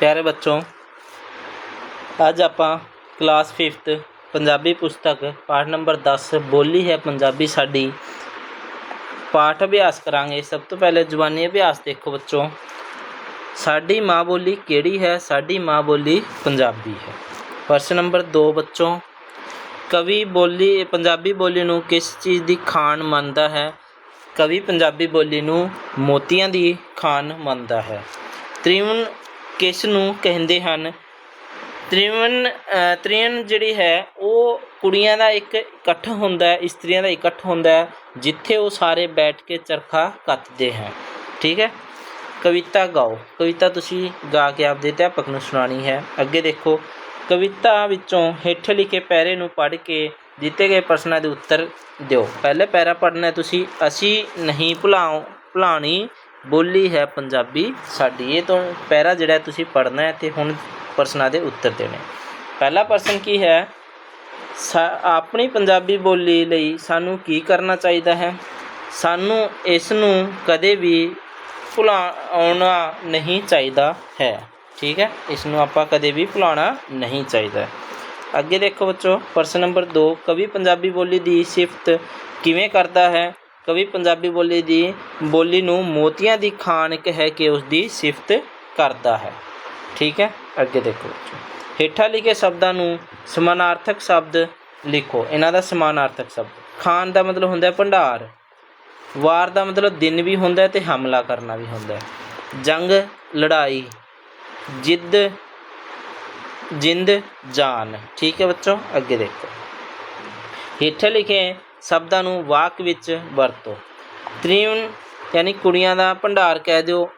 ਪਿਆਰੇ ਬੱਚੋ, ਅੱਜ ਆਪਾਂ ਕਲਾਸ 5th ਪੰਜਾਬੀ ਪੁਸਤਕ ਪਾਠ ਨੰਬਰ 10 ਬੋਲੀ ਹੈ ਪੰਜਾਬੀ ਸਾਡੀ। ਪਾਠ ਅਭਿਆਸ ਕਰਾਂਗੇ। ਸਭ ਤੋਂ ਪਹਿਲੇ ਜ਼ੁਬਾਨੀ ਅਭਿਆਸ ਦੇਖੋ ਬੱਚੋ। ਸਾਡੀ ਮਾਂ ਬੋਲੀ ਕਿਹੜੀ ਹੈ? ਸਾਡੀ ਮਾਂ ਬੋਲੀ ਪੰਜਾਬੀ ਹੈ। ਪ੍ਰਸ਼ਨ ਨੰਬਰ 2 ਬੱਚੋ, ਕਵੀ ਬੋਲੀ, ਪੰਜਾਬੀ ਬੋਲੀ ਨੂੰ ਕਿਸ ਚੀਜ਼ ਦੀ ਖਾਨ ਮੰਨਦਾ ਹੈ? ਕਵੀ ਪੰਜਾਬੀ ਬੋਲੀ ਨੂੰ ਮੋਤੀਆਂ ਦੀ ਖਾਨ ਮੰਨਦਾ ਹੈ। ਤ੍ਰਿਵਨ ਕਿਸ ਨੂੰ ਕਹਿੰਦੇ ਹਨ? ਤ੍ਰਿਵਨ ਅ, ਜਿਹੜੀ ਹੈ ਉਹ ਕੁੜੀਆਂ ਦਾ ਇੱਕ ਇਕੱਠ ਹੁੰਦਾ ਹੈ ਇਸਤਰੀਆਂ ਦਾ ਇਕੱਠ ਹੁੰਦਾ ਹੈ ਜਿੱਥੇ ਉਹ ਸਾਰੇ ਬੈਠ ਕੇ ਚਰਖਾ ਕੱਤਦੇ ਹਨ ਠੀਕ ਹੈ? ਕਵਿਤਾ ਗਾਓ। ਕਵਿਤਾ ਤੁਸੀਂ ਗਾ ਕੇ ਆਪਦੇ ਅਧਿਆਪਕ ਨੂੰ ਸੁਣਾਣੀ ਹੈ। ਅੱਗੇ ਦੇਖੋ ਕਵਿਤਾ ਵਿੱਚੋਂ ਹੇਠ ਲਿਖੇ ਪੈਰੇ ਨੂੰ ਪੜ੍ਹ ਕੇ ਦਿੱਤੇ ਗਏ ਪ੍ਰਸ਼ਨਾਂ ਦੇ ਉੱਤਰ ਦਿਓ। ਪਹਿਲੇ ਪੈਰਾ ਪੜ੍ਹਨਾ ਤੁਸੀਂ ਅਸੀਂ ਨਹੀਂ ਭੁਲਾਉ ਭੁਲਾਣੀ ਬੋਲੀ ਹੈ ਪੰਜਾਬੀ, ਸਾਡੀ ਇਹ ਤੋਂ ਪੈਰਾ ਜਿਹੜਾ ਤੁਸੀਂ ਪੜ੍ਹਨਾ ਹੈ ਤੇ ਹੁਣ ਪ੍ਰਸ਼ਨਾਂ ਦੇ ਉੱਤਰ ਦੇਣੇ। ਪਹਿਲਾ ਪ੍ਰਸ਼ਨ ਕੀ ਹੈ? ਸਾ- ਆਪਣੀ ਪੰਜਾਬੀ ਬੋਲੀ ਲਈ ਸਾਨੂੰ ਕੀ ਕਰਨਾ ਚਾਹੀਦਾ ਹੈ? ਸਾਨੂੰ ਇਸ ਨੂੰ ਕਦੇ ਵੀ ਭੁਲਾਉਣਾ ਨਹੀਂ ਚਾਹੀਦਾ ਹੈ। ਠੀਕ ਹੈ? ਇਸ ਨੂੰ ਆਪਾਂ ਕਦੇ ਵੀ ਭੁਲਾਉਣਾ ਨਹੀਂ ਚਾਹੀਦਾ। ਅੱਗੇ ਦੇਖੋ ਬੱਚੋ, ਪ੍ਰਸ਼ਨ ਨੰਬਰ 2 ਕਵੀ ਪੰਜਾਬੀ ਬੋਲੀ ਦੀ ਸਿਫਤ ਕਿਵੇਂ ਕਰਦਾ ਹੈ? ਕਵੀ ਪੰਜਾਬੀ ਬੋਲੀ ਦੀ ਬੋਲੀ ਨੂੰ ਮੋਤੀਆਂ ਦੀ ਖਾਨ ਕਹਿ ਕੇ ਉਸ ਦੀ ਸਿਫਤ ਕਰਦਾ ਹੈ। ਠੀਕ ਹੈ? ਅੱਗੇ ਦੇਖੋ ਬੱਚੋ ਹੇਠਾਂ ਲਿਖੇ ਸ਼ਬਦਾਂ ਨੂੰ ਸਮਾਨਾਰਥਕ ਸ਼ਬਦ ਲਿਖੋ। ਇਹਨਾਂ ਦਾ ਸਮਾਨਾਰਥਕ ਸ਼ਬਦ। ਖਾਨ ਦਾ ਮਤਲਬ ਹੁੰਦਾ ਹੈ ਭੰਡਾਰ। ਵਾਰ ਦਾ ਮਤਲਬ ਦਿਨ ਵੀ ਹੁੰਦਾ ਹੈ ਤੇ ਹਮਲਾ ਕਰਨਾ ਵੀ ਹੁੰਦਾ ਹੈ। ਜੰਗ, ਲੜਾਈ, ਜਿੱਦ, ਜਿੰਦ, ਜਾਨ। ਠੀਕ ਹੈ ਬੱਚੋ ਅੱਗੇ ਦੇਖੋ। ਹੇਠ ਲਿਖੇ ਸ਼ਬਦਾਂ ਨੂੰ ਵਾਕ ਵਿੱਚ ਵਰਤੋ। ਤ੍ਰਿਵਨ ਯਾਨੀ ਕੁੜੀਆਂ ਦਾ ਭੰਡਾਰ ਕਹਿ ਦਿਓ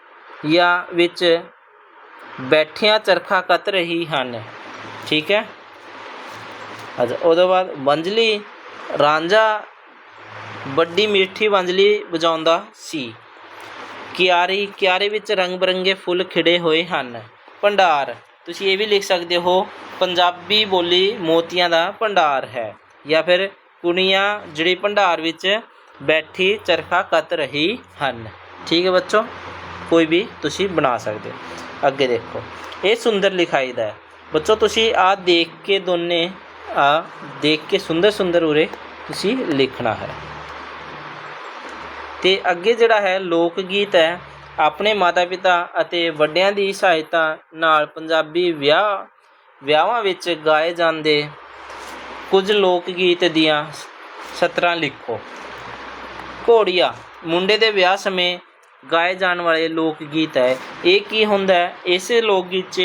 ਜਾਂ ਵਿੱਚ ਬੈਠਿਆਂ ਚਰਖਾ ਕੱਤ ਰਹੀ ਹਨ। ਠੀਕ ਹੈ? ਅੱਛਾ, ਉਹਦੇ ਬਾਅਦ ਵੰਜਲੀ ਰਾਂਝਾ, ਵੱਡੀ ਮਿੱਠੀ ਵੰਜਲੀ ਵਜਾਉਂਦਾ ਸੀ। ਕਿਆਰੀ, ਕਿਆਰੇ ਵਿੱਚ ਰੰਗ ਬਰੰਗੇ ਫੁੱਲ ਖਿੜੇ ਹੋਏ ਹਨ। ਭੰਡਾਰ, ਤੁਸੀਂ ਇਹ ਵੀ ਲਿਖ ਸਕਦੇ ਹੋ, ਪੰਜਾਬੀ ਬੋਲੀ ਮੋਤੀਆਂ ਦਾ ਭੰਡਾਰ ਹੈ ਜਾਂ ਫਿਰ ਕੁੜੀਆਂ ਜਿਹੜੀ ਭੰਡਾਰ ਵਿੱਚ ਬੈਠੀ ਚਰਖਾ ਕੱਤ ਰਹੀ ਹਨ। ਠੀਕ ਹੈ ਬੱਚੋ? ਕੋਈ ਵੀ ਤੁਸੀਂ ਬਣਾ ਸਕਦੇ ਹੋ। ਅੱਗੇ ਦੇਖੋ। ਇਹ ਸੁੰਦਰ ਲਿਖਾਈ ਦਾ ਹੈ। ਬੱਚੋ, ਤੁਸੀਂ ਆ ਦੇਖ ਕੇ ਦੋਨੇ ਆ ਦੇਖ ਕੇ ਸੁੰਦਰ ਸੁੰਦਰ ਉਰੇ ਤੁਸੀਂ ਲਿਖਣਾ ਹੈ। ਤੇ ਅੱਗੇ ਜਿਹੜਾ ਹੈ ਲੋਕ ਗੀਤ ਹੈ, ਆਪਣੇ ਮਾਤਾ-ਪਿਤਾ ਅਤੇ ਵੱਡਿਆਂ ਦੀ ਸਹਾਇਤਾ ਨਾਲ ਪੰਜਾਬੀ ਵਿਆਹ, ਵਿਆਹਾਂ ਵਿੱਚ ਗਾਏ ਜਾਂਦੇ ਕੁਝ ਲੋਕ ਗੀਤ ਦੀਆਂ ਸਤਰਾਂ ਲਿਖੋ। ਘੋੜੀਆ, ਮੁੰਡੇ ਦੇ ਵਿਆਹ ਸਮੇਂ ਗਾਏ ਜਾਣ ਵਾਲੇ ਲੋਕ ਗੀਤ ਹੈ। ਇਹ ਕੀ ਹੁੰਦਾ ਹੈ? ਇਸੇ ਲੋਕ ਗੀਤ 'ਚ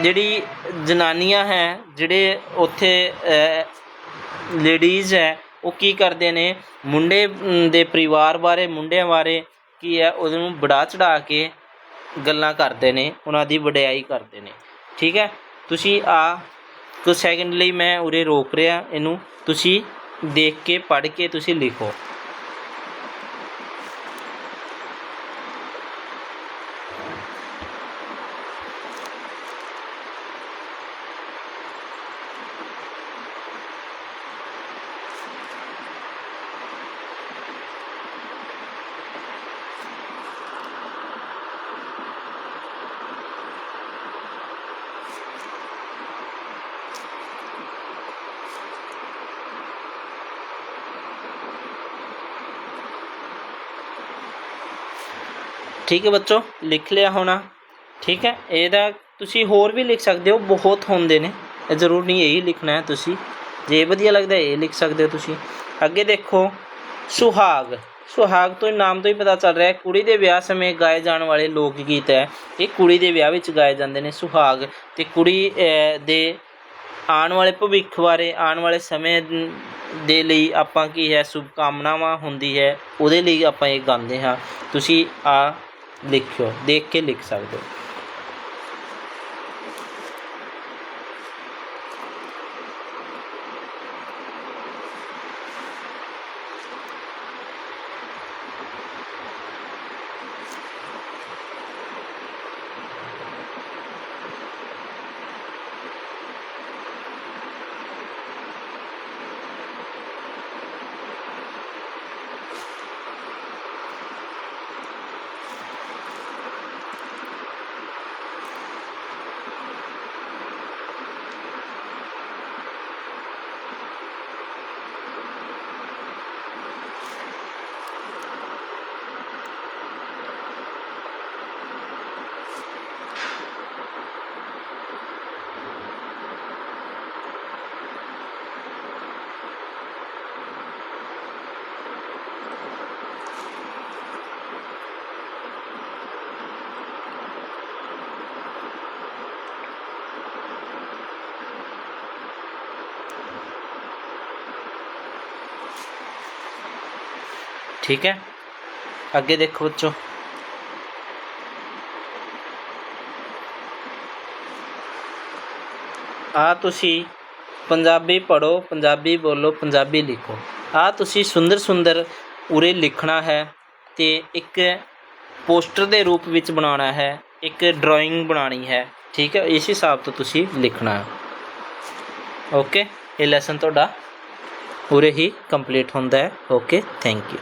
ਜਿਹੜੀ ਜਨਾਨੀਆਂ ਹੈ, ਜਿਹੜੇ ਉੱਥੇ ਲੇਡੀਜ਼ ਹੈ, ਉਹ ਕੀ ਕਰਦੇ ਨੇ? ਮੁੰਡੇ ਦੇ ਪਰਿਵਾਰ ਬਾਰੇ, ਮੁੰਡਿਆਂ ਬਾਰੇ ਕੀ ਹੈ? ਉਹਨੂੰ ਬੜਾ ਚੜਾ ਕੇ ਗੱਲਾਂ ਕਰਦੇ ਨੇ, ਉਹਨਾਂ ਦੀ ਵਡਿਆਈ ਕਰਦੇ ਨੇ। ਠੀਕ ਹੈ? ਤੁਸੀਂ ਆ ਕੁਝ ਸੈਕਿੰਡ ਲਈ ਮੈਂ ਉਰੇ ਰੋਕ ਰਿਹਾ ਇਹਨੂੰ। ਤੁਸੀਂ ਦੇਖ ਕੇ, ਪੜ੍ਹ ਕੇ ਤੁਸੀਂ ਲਿਖੋ। ਠੀਕ ਹੈ ਬੱਚੋ, ਲਿਖ ਲਿਆ ਹੋਣਾ। ਠੀਕ ਹੈ, ਇਹਦਾ ਤੁਸੀਂ ਹੋਰ ਵੀ ਲਿਖ ਸਕਦੇ ਹੋ, ਬਹੁਤ ਹੁੰਦੇ ਨੇ। ਇਹ ਜ਼ਰੂਰ ਨਹੀਂ ਇਹੀ ਲਿਖਣਾ ਹੈ ਤੁਸੀਂ। ਜੇ ਵਧੀਆ ਲੱਗਦਾ ਇਹ ਲਿਖ ਸਕਦੇ ਹੋ ਤੁਸੀਂ। ਅੱਗੇ ਦੇਖੋ, ਸੁਹਾਗ। ਸੁਹਾਗ ਤੋਂ ਨਾਮ ਤੋਂ ਹੀ ਪਤਾ ਚੱਲ ਰਿਹਾ ਹੈ, ਕੁੜੀ ਦੇ ਵਿਆਹ ਸਮੇਂ ਗਾਏ ਜਾਣ ਵਾਲੇ ਲੋਕ ਗੀਤ ਹੈ। ਇਹ ਕੁੜੀ ਦੇ ਵਿਆਹ ਵਿੱਚ ਗਾਏ ਜਾਂਦੇ ਨੇ ਸੁਹਾਗ। ਤੇ ਕੁੜੀ ਦੇ ਆਉਣ ਵਾਲੇ ਭਵਿੱਖ ਬਾਰੇ, ਆਉਣ ਵਾਲੇ ਸਮੇਂ ਦੇ ਲਈ ਆਪਾਂ ਕੀ ਹੈ ਸ਼ੁਭ ਕਾਮਨਾਵਾਂ ਹੁੰਦੀ ਹੈ। ਉਹਦੇ ਲਈ ਆਪਾਂ ਇਹ ਗਾਉਂਦੇ ਹਾਂ। ਤੁਸੀਂ ਆ ਲਿਖਿਓ ਦੇਖ ਕੇ ਲਿਖ ਸਕਦੇ ਹੋ। ਠੀਕ ਹੈ? ਅੱਗੇ ਦੇਖੋ ਬੱਚੋ। ਆ ਤੁਸੀਂ ਪੰਜਾਬੀ ਪੜੋ ਪੰਜਾਬੀ ਬੋਲੋ, ਪੰਜਾਬੀ ਲਿਖੋ। ਆ ਤੁਸੀਂ ਸੁੰਦਰ ਸੁੰਦਰ ਉਰੇ ਲਿਖਣਾ ਹੈ ਤੇ ਇੱਕ ਪੋਸਟਰ ਦੇ ਰੂਪ ਵਿੱਚ ਬਣਾਉਣਾ ਹੈ, ਇੱਕ ਡਰਾਇੰਗ ਬਣਾਉਣੀ ਹੈ, ਠੀਕ ਹੈ? ਇਸ ਹਿਸਾਬ ਤੋਂ ਤੁਸੀਂ ਲਿਖਣਾ ਹੈ। ਓਕੇ? ਇਹ ਲੈਸਨ ਤੁਹਾਡਾ ਉਰੇ ਹੀ ਕੰਪਲੀਟ ਹੁੰਦਾ ਹੈ। Okay thank you